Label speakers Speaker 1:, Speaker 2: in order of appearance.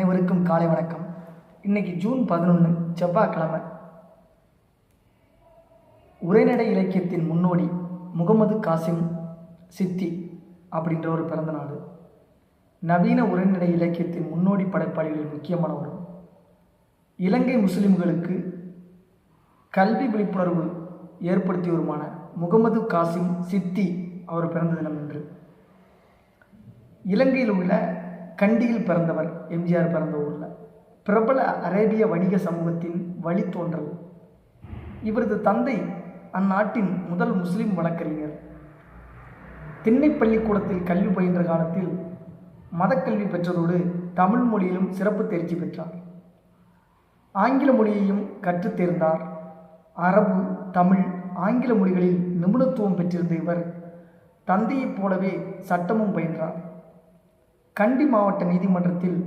Speaker 1: அனைவருக்கும் காலை வணக்கம். இன்னைக்கு ஜூன் பதினொன்று செவ்வாய்க்கிழமை. உரைநடை இலக்கியத்தின் முன்னோடி முகமது காசிம் சித்தி அப்படின்ற ஒரு பிறந்த நாடு நவீன உரைநடை இலக்கியத்தின் முன்னோடி படைப்பாளிகளில் முக்கியமானவர் இலங்கை முஸ்லிம்களுக்கு கல்வி விழிப்புணர்வு ஏற்படுத்தியவருமான முகமது காசிம் சித்தி அவர் பிறந்த தினம் என்று இலங்கையில் உள்ள கண்டியில் பிறந்தவர் எம்ஜிஆர் பிறந்த ஊரில். பிரபல அரேபிய வணிக சமூகத்தின் வழித்தோன்றல். இவரது தந்தை அந்நாட்டின் முதல் முஸ்லிம் வழக்கறிஞர். திண்ணை பள்ளிக்கூடத்தில் கல்வி பயின்ற காலத்தில் மதக்கல்வி பெற்றதோடு தமிழ் மொழியிலும் சிறப்பு தேர்ச்சி பெற்றார். ஆங்கில மொழியையும் கற்றுத் தேர்ந்தார். அரபு தமிழ் ஆங்கில மொழிகளில் நிபுணத்துவம் பெற்றிருந்த இவர் தந்தையைப் போலவே சட்டமும் பயின்றார். கண்டி மாவட்ட நீதிமன்றத்தில்